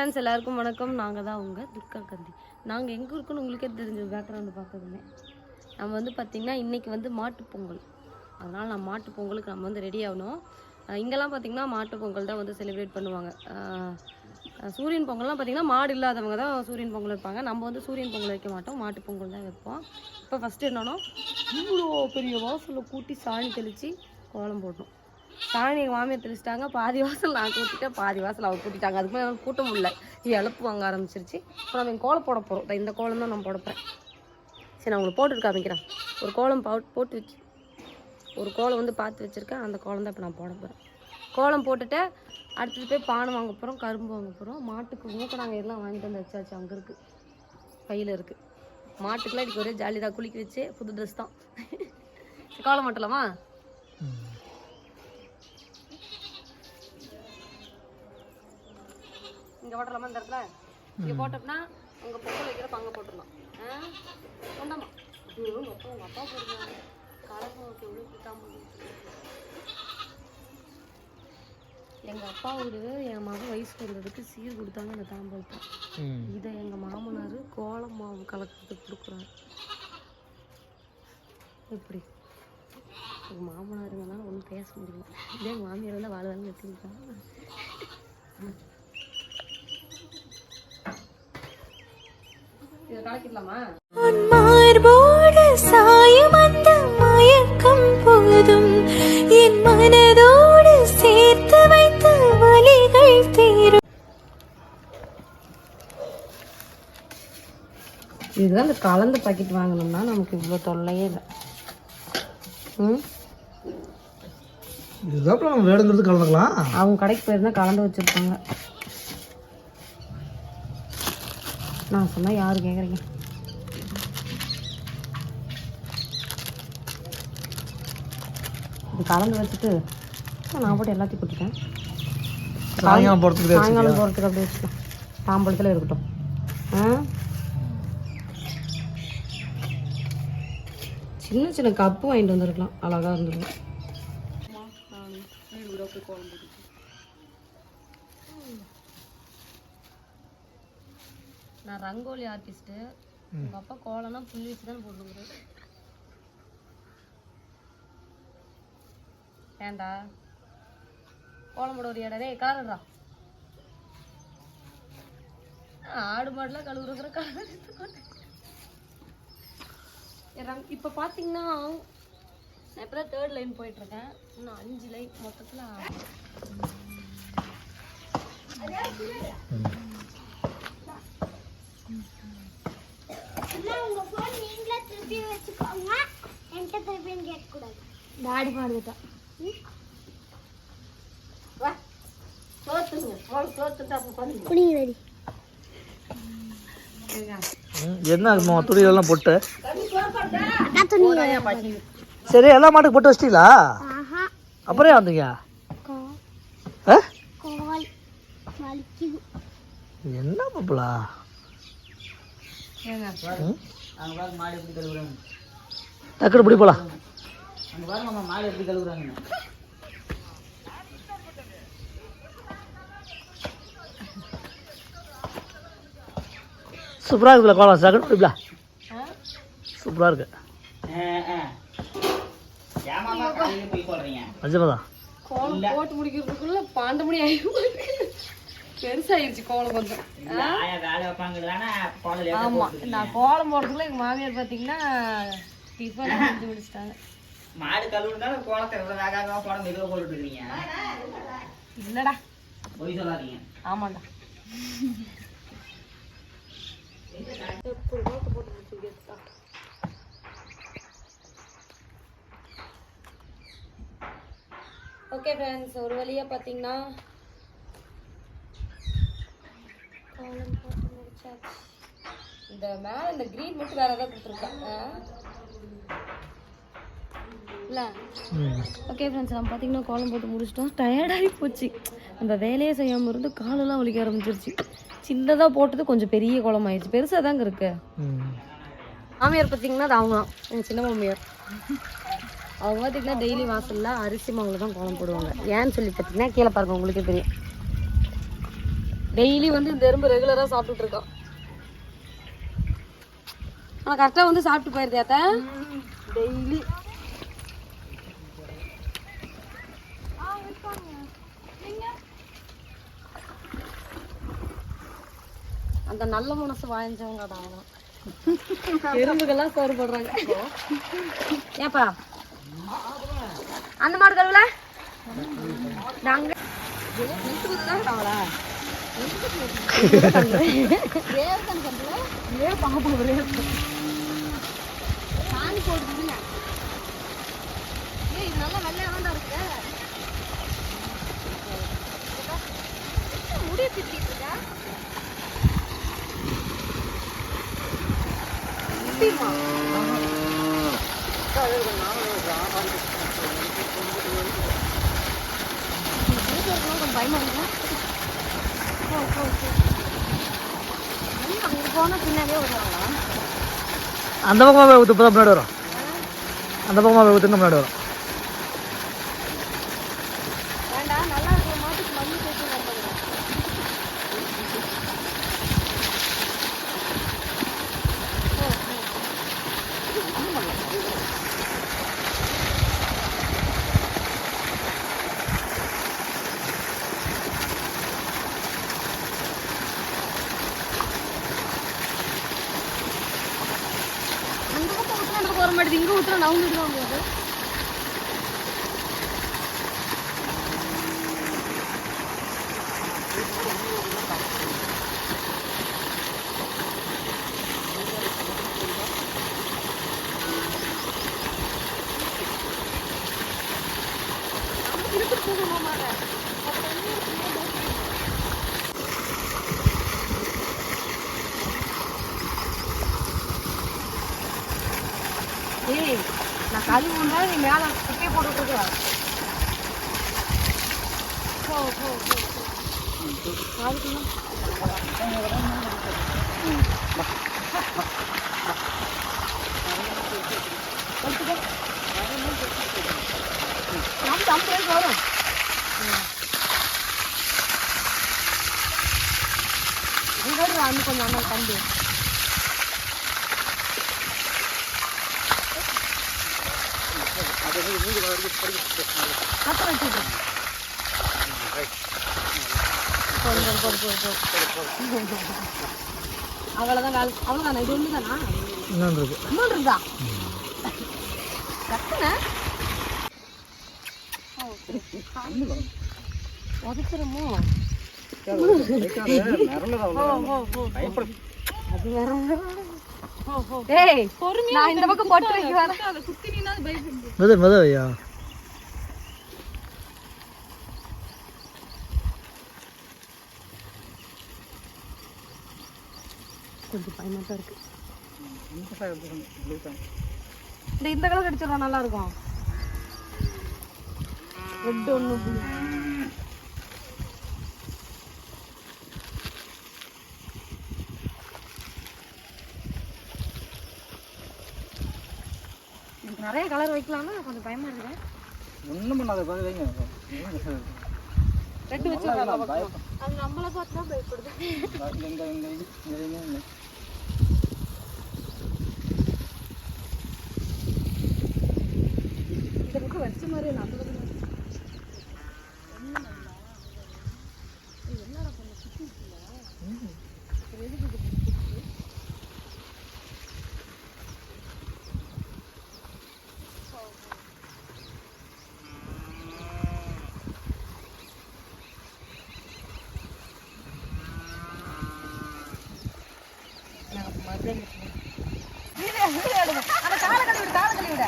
Friends எல்லாருக்கும் வணக்கம். நாங்கள் தான் உங்கள் துர்கா கந்தி. நாங்கள் எங்கே இருக்கோன்னு உங்களுக்கே தெரிஞ்ச பேக்ரவுண்டு பார்க்குறதுமே. நம்ம வந்து பார்த்திங்கன்னா இன்றைக்கி வந்து மாட்டுப் பொங்கல். அதனால் நான் மாட்டு பொங்கலுக்கு நம்ம வந்து ரெடி ஆகணும். இங்கெல்லாம் பார்த்திங்கன்னா மாட்டுப் பொங்கல் தான் வந்து செலிப்ரேட் பண்ணுவாங்க. சூரியன் பொங்கல்லாம் பார்த்திங்கன்னா மாடு இல்லாதவங்க தான் சூரியன் பொங்கல் வைப்பாங்க. நம்ம வந்து சூரியன் பொங்கல் வைக்க மாட்டோம். மாட்டுப் பொங்கல் தான் வைப்போம். இப்போ ஃபஸ்ட்டு என்னன்னா இவ்வளோ பெரிய வாசலில் கூட்டி சாணி தெளித்து கோலம் போடணும். சாணி எங்கள் மாமியார் தெளிச்சிட்டாங்க. பாதி வாசல் நான் கூட்டிட்டேன் பாதி வாசல் அவர் கூட்டிட்டாங்க. அதுக்கு மேலே கூட்ட முடியல இழப்பு வாங்க ஆரம்பிச்சிருச்சு. இப்போ நம்ம கோலம் போட போகிறோம் இந்த கோலம் தான் நான் போட சரி நான் உங்களுக்கு போட்டுட்டு காமிக்கிறேன் ஒரு கோலம் போட்டு வச்சு. ஒரு கோலம் வந்து பார்த்து வச்சுருக்கேன். அந்த கோலம் தான் இப்போ நான் போட போகிறேன் கோலம் போட்டுட்டு அடுத்தது போய் பானை வாங்க போகிறோம் கரும்பு வாங்க போகிறோம் மாட்டுக்கு மூக்க நாங்கள் எல்லாம் வாங்கிட்டு வந்து வச்சாச்சு. அங்கே இருக்குது கையில் இருக்குது மாட்டுக்குலாம் இன்றைக்கி ஒரே ஜாலி தான். குளிக்க வச்சு புது ட்ரெஸ் தான். சரி, கோலம் மாட்டலாமா? இங்கே போட்டுடலாமா இந்த இடத்துல. இங்கே போட்டோம்னா உங்க பொங்கல் வைக்கிறப்ப அங்கே போட்டுடலாம். கொண்டாமா ஐயோ உங்கள் அப்பா உங்கள் அப்பா போடுறாங்க. கலப்பு எவ்வளோ கொடுத்தாம எங்கள் அப்பா வீடு என் மகன் வயசுக்கு வந்ததுக்கு சீர் கொடுத்தாங்க அந்த தாம்பூலத்தை இதை எங்கள் மாமனார் கோலம் மாவு கலக்கிறதுக்கு கொடுக்குறாரு. எப்படி? எங்கள் மாமனாருங்கனால ஒன்றும் பேச முடியல. இதே எங்கள் மாமியார் வந்து வாழ வாங்க எடுத்துக்கிட்டாங்க இதை கலக்கிடலாமா? உன் மார்போடு சாயும் அந்த மயக்கம் போதும். என் மனதோடு சேர்த்து வைத்த வலிகள் தீரும். இதுதான் இந்த கலந்த பாக்கெட் வாங்கினோம்னா நமக்கு இவ்வளோ தொல்லையே இல்லை. ம்? இதுதான் நம்ம வேணுங்கிறது கலந்துக்கலாம். அவங்க கடைக்கு போயிருந்தா கலந்து வச்சுருப்பாங்க. நான் சொன்னால் யாரு கேட்குறீங்க இது கலந்து வச்சுட்டு நான் போட்டு எல்லாத்தையும் கொடுத்துட்டேன் சாயங்காலம் போகிறதுக்கு சாயங்காலம் போகிறதுக்கு அப்படியே வச்சுக்கலாம் தாம்பழத்தில் இருக்கட்டும். ஆ? சின்ன சின்ன கப்பு வாங்கிட்டு வந்திருக்கலாம். அழகாக இருந்திருக்கும் நான் ரங்கோலி ஆர்டிஸ்ட்டு உங்கள் அப்பா கோலம்னா புள்ளி வச்சு தானே போட்டுருக்குறது ஏண்டா? கோலம் போட ஒரு இடவே காரடா ஆடு மாடுலாம் கழுவுறதுற காரம் இப்போ பார்த்தீங்கன்னா நான் இப்போ தான் தேர்ட் லைன் போயிட்டுருக்கேன். இன்னும் அஞ்சு லைன் மொத்தத்தில் டாடி பாடுதான் வா. சோத்துங்க போல் சோத்துட்டு அப்போ பண்ணி என்ன போட்டு? சரி எல்லா மாட்டுக்கு போட்டு வச்சிட்டீங்களா? அப்புறம் ஏன் வந்தீங்க? ஆ? என்ன பாப்பலா டக்குனு பிடி போலாம். சூப்பராக இருக்குல்ல கோலம் டக்குனு பிடிப்பா சூப்பராக இருக்கு. நிஜமாதான் போட்டு முடிக்கிறதுக்குள்ள பன்னெண்டு மணி ஆயிடும் பெருசாயிருச்சு கோலம் கொஞ்சம் ஆமா நான் கோலம் போடுறதுக்குள்ள எங்க மாமியார் பாத்தீங்கன்னா டிஃபன் செஞ்சு முடிச்சிட்டாங்க. மாடு கழுவுனாலும் கோலத்தை எவ்வளவு வேக வேகமா போட மெதுவா போட்டுட்டு இருக்கீங்க. இல்லடா பொய் சொல்லாதீங்க. ஆமாண்டா. ஓகே ஃப்ரெண்ட்ஸ் ஒரு வழியாக பார்த்தீங்கன்னா கோலம் போட்டு முடிச்சாச்சு. இந்த மேலே இந்த க்ரீன் மட்டும் வேறு ஏதாவது கொடுத்துருக்கேன் இல்லை. ஓகே ஃப்ரெண்ட்ஸ் நம்ம பார்த்தீங்கன்னா கோலம் போட்டு முடிச்சிட்டோம். டயர்டாகி போச்சு. நம்ம வேலையே செய்யாமல் இருந்து காலெல்லாம் வலிக்க ஆரம்பிச்சிருச்சு. சின்னதாக போட்டது கொஞ்சம் பெரிய கோலம் ஆயிடுச்சு. பெருசாக தாங்க இருக்கு. மாமியார் பார்த்தீங்கன்னா அது அவங்க எங்கள் சின்ன மாமியார். அவங்க பார்த்தீங்கன்னா டெய்லி வாசலில் அரிசி மாவில் தான் கோலம் போடுவாங்க. ஏன்னு சொல்லி பார்த்தீங்கன்னா கீழே பாருங்க உங்களுக்கே தெரியும். டெய்லி வந்து இந்த எறும்பு ரெகுலராக சாப்பிட்டுட்டு இருக்கோம் ஆனால் கரெக்டாக வந்து சாப்பிட்டு போயிருதே அத்தை? டெய்லி. அந்த நல்ல மனசு வாய்ஞ்சவங்க தான் எறும்புகள்லாம் சோறு போடுறாங்க ஏப்பா அந்த மாடு கருவில நாங்க இருக்காங்களா ஏய் முடிய பிடிச்சிட்டு இருக்கா பயமா இருக்கு அங்க போனா பின்னாடியே வருவாங்களா அந்த பக்கமாக போய் ஊற்று இப்போ முன்னாடி வரும். அந்த பக்கமாக போய் ஊற்றுங்க முன்னாடி வரும் வேண்டாம் நல்லா இருக்கிற மாட்டுக்கு மண்ணு சேர்த்து நம்புறேன் அந்த பக்கம் மாட்டேது. இங்க ஊத்துனா நவுந்துட்டு தான் போகுது ஏய் நான் கழுவு உண்டா நீ மேலே குப்பையை போட்டு விட்டுருக்க போ போ வரும் கொஞ்சம் அண்ணன் தம்பி அப்புறம் அவ்வளவுதான் வேலை அவ்வளவுதானா இது ஒன்று தானா இன்னொன்று இருக்கு இன்னொன்று உதச்சிருமோ அது வேற ஏய் நான் இந்த பக்கம் போட்டு வைக்க வரேன். மெது மெது ஐயா கொஞ்சம் பயமா தான் இருக்கு இந்த இந்த கலர் அடிச்சிடலாம் நல்லா இருக்கும். ரெட் ஒன்று நிறைய கலர் வைக்கலாம்னா கொஞ்சம் பயமா இருக்கு ஒன்றும் பண்ணாத வைங்க. ரெட் வச்சிடலாம் அது நம்மளை பார்த்து தான் பயப்படுது. இந்த பக்கம் வச்ச மாதிரி இல்லை எடுங்க அந்த காலை கழுவி விடு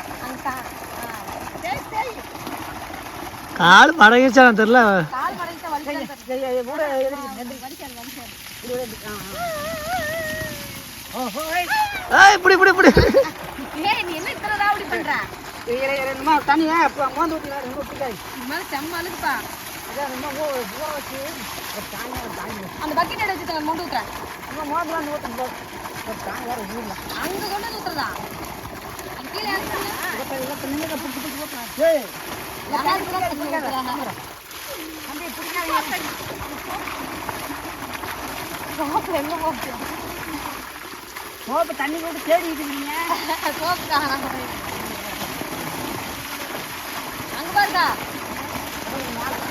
காலை கழுவி விடு அந்த கூட விட இப்படி. ஆ. ஏய் இப்படி இப்படி இப்படி ஏய் நீ என்ன இத்தனை ராவடி பண்ற என்னமா தனியா மோந்து பிடிக்காது இந்த மாதிரி செம்ம அழுக்குப்பா ரொம்ப ஊற வச்சு அந்த பக்கெட் எடுத்து வச்சுட்டு மொண்டு ஊத்துறேன் நம்ம மோந்து வந்து ஊற்று ஒரு தாங்க வேறு ஊரில். அங்க கொண்டு வந்து ஊத்துறதா? கீழே தண்ணி சோப்பு எங்க போச்சு சோப்பு தண்ணி போட்டு தேடிட்டு இருக்கீங்க சோப்பு போயிடுச்சு. அங்க பாருக்கா.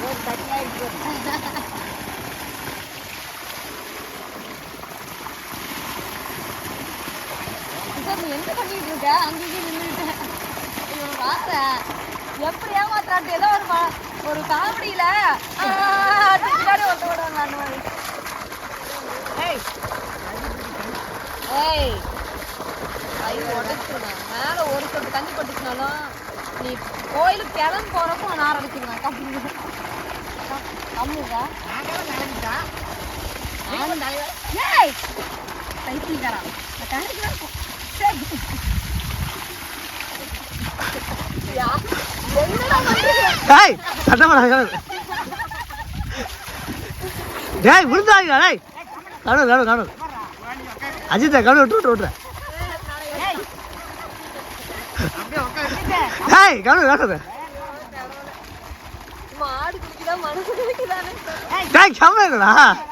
ஒரு தனியாயிடுச்சு சார் நீ என்ன பண்ணிட்டு இருக்க? அங்கேயும் நின்றுட்டு இவன் வார எப்படி ஏமாத்தாட்டு ஏதோ ஒரு ஒரு காமெடியில பின்னாடி ஒருத்த விடுவாங்க அந்த மாதிரி. ஏய். ஏய். கை உடச்சுனா மேல ஒரு சொட்டு தண்ணி பட்டுச்சுனாலும் நீ கோயிலுக்கு கிளம்பி போறப்போ நான் அடிச்சிருவேன். கம்மி கம்முதா நினைச்சா ஏய். பைத்தியக்காரா நான் டேய் சட்டை பண்ண டேய் விழுந்தாங்க டேய். கணு கணு கணு அஜித்தா கணு விட்டு விட்டு விட்டுறேன். டேய் குடிக்குதானே தெரியல. டேய் கேமரா ஏய்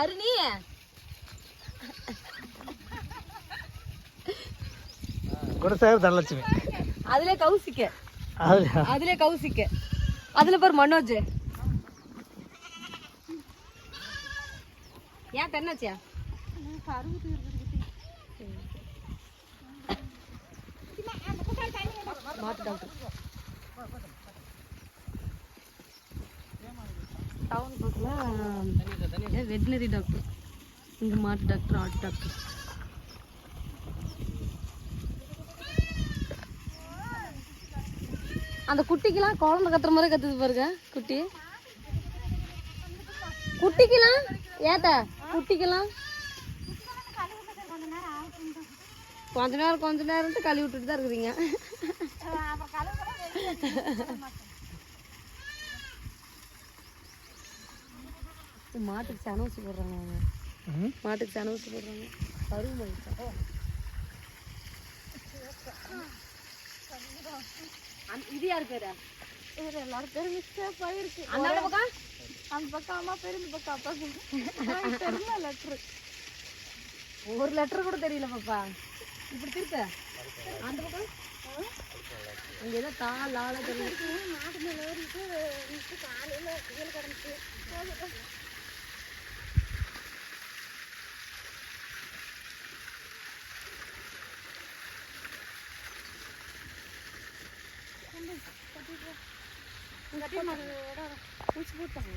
அருணி. குடசேகர் தனலட்சுமி. அதுல கௌசிக்க. அதுல கௌசிக்க. அதுல பேர் மனோஜ். ஏன் தென்னாச்சியா? மாட்டு டாக்டர். வெட்டினரி டாக்டர் இங்கே மாட்டு டாக்டர் ஆட்டு டாக்டர் அந்த குட்டிக்கெல்லாம் குழந்தை கத்துற மாதிரி கத்துது பாருங்க குட்டி. குட்டிக்கெல்லாம் ஏத்த குட்டிக்கெல்லாம். கொஞ்ச நேரம் கொஞ்ச நேரம் கழுவி விட்டுட்டு தான் இருக்கிறீங்க மாட்டுக்கு சன ஊசி போடுறாங்க அவங்க. ம் மாட்டுக்கு சன ஊசி போடுறாங்க. பருவம் ஆயிடுச்சா இது யார் பேரா? எல்லாரும் பேரும் மிஸ்டேக் போயிருக்கு அந்த பக்கம்? அந்த பக்கம் அம்மா பேர் இந்த பக்கம் அப்பா பேர். தெரியல லெட்ரு ஒரு லெட்டர் கூட தெரியல பாப்பா. இப்படி திருப்ப. அந்த பக்கம்? அங்க ஏதோ தா லால தெரியல. மாட்டு மேல ஏறிட்டு காலையில கிடந்துச்சு. பூச்சி போட்டாங்க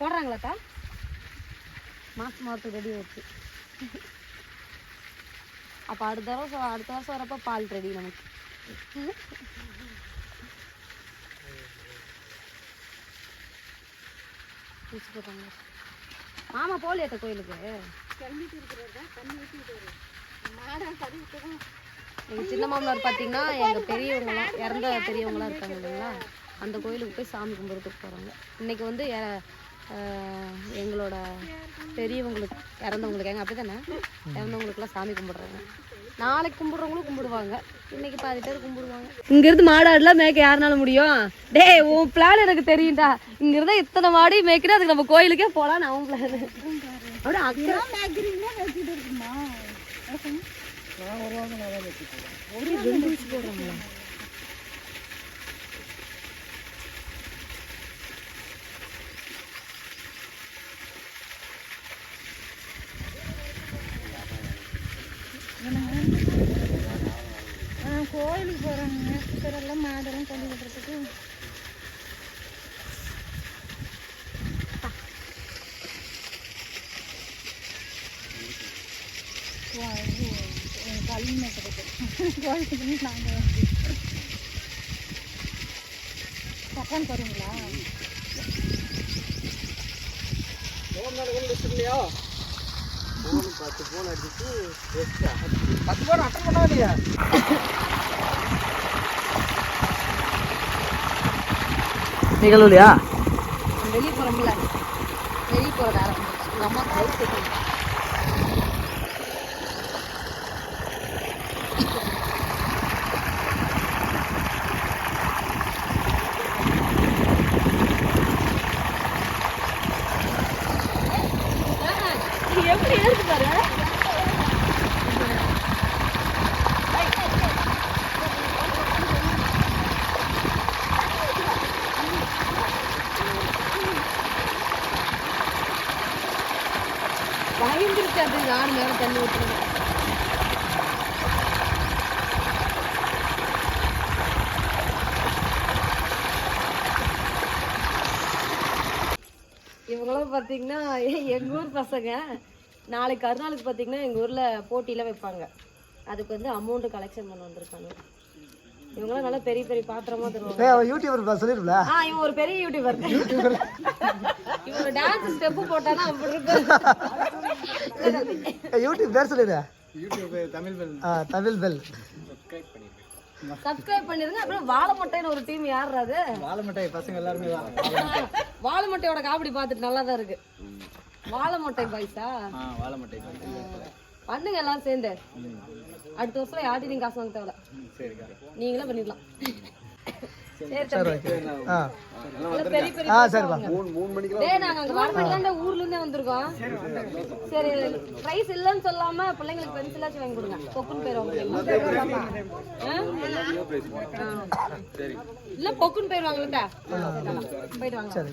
போடுறாங்களாக்கா மாசம் மாதத்துக்கு ரெடி ஆயிடுச்சு. அப்போ அடுத்த வருஷம் அடுத்த வருஷம் வரப்போ பால் ரெடி நமக்கு. பூச்சி போட்டாங்க மாமா போலியாத்த கோயிலுக்கு? எங்க சின்ன மாமனார் பார்த்தீங்கன்னா எங்க பெரியவங்களாம் இறந்த பெரியவங்களாம் இருக்காங்க இல்லைங்களா? அந்த கோயிலுக்கு போய் சாமி கும்பிட்றதுக்கு போறாங்க. இன்னைக்கு வந்து எங்களோட பெரியவங்களுக்கு இறந்தவங்களுக்கு எங்க அப்படிதானே? இறந்தவங்களுக்குலாம் சாமி கும்பிடுறாங்க. நாளைக்கு கும்பிடுறவங்களும் கும்பிடுவாங்க. இன்னைக்கு பாதி பேர் கும்பிடுவாங்க. இங்க இருந்து மாடாடுலாம் மேய்க்க யாருனால முடியும்? டேய் உன் பிளான் எனக்கு தெரியும்டா. இங்க இருந்தா இத்தனை மாடி மேய்க்கிட்டு அதுக்கு நம்ம கோயிலுக்கே போலாம் அவன் பிளான் அப்படியே போடுறாங்களா கோயிலுக்கு போகிறாங்க இதெல்லாம் மாடெல்லாம் கொண்டு விடுறதுக்கு கல்வி கோயிலுக்கு நாங்கள் பக்கம் போகிறீங்களா பத்து பேர் அட்டன் பண்ணவே இல்லையா நீ கழுவலையா வெளியே போகிறோம்ல வெளியே போகிற நேரம் எங்கள் அம்மா கை சேர்க்கணும் எப்படி இருக்கு பாரு பயந்துருச்சு அது யார் மேல தண்ணி ஊற்றுறது இவங்களாம் பார்த்தீங்கன்னா எங்கள் ஊர் பசங்க நாளைக்கு கருநாளுக்கு பார்த்தீங்கன்னா எங்கள் ஊரில் போட்டிலாம் வைப்பாங்க. அதுக்கு வந்து அமௌண்ட் கலெக்ஷன் பண்ண வந்திருக்காங்க. இவங்களாம் நல்லா பெரிய பெரிய பாத்திரமா தருவாங்க. யூடியூபர் சொல்லிருப்பல? ஆ இவன் ஒரு பெரிய யூடியூபர் இவன் டான்ஸ் ஸ்டெப்பு போட்டானா அப்படி இருக்கு. யூடியூப் பேர் சொல்லிடு. யூடியூப் தமிழ் பெல் ஆ தமிழ் பெல் சப்ஸ்கிரைப் பண்ணிருங்க. அப்புறம் வாழை மட்டைன்னு ஒரு டீம் யார் அது வாழை மிட்டாய் பசங்க எல்லாருமே தான் வாழை மட்டையோட காமெடி பார்த்துட்டு நல்லா தான் இருக்கு. வாழை மட்டை பாய்ஸா ஆ? வாழை மிட்டாய் பண்ணுங்க எல்லாம் சேர்ந்து. அடுத்த வருஷம் யார்ட்டையும் காசு வாங்க சரிக்கா. நீங்களே பண்ணிடலாம். சரி தம்பி. ஆ. ஆ சரிப்பா அவங்க. டேய் நாங்க அங்க வரமாட்டேங்க ஊர்ல இருந்தே வந்திருக்கோம். சரி பிரைஸ் இல்லைன்னு சொல்லாம பிள்ளைங்களுக்கு பென்சிலாச்சும் வாங்கி கொடுங்க. பொக்குன்னு போயிருவாங்க இல்ல பொக்குன்னு போயிருவாங்கல்ல போயிட்டு வாங்க. சரி.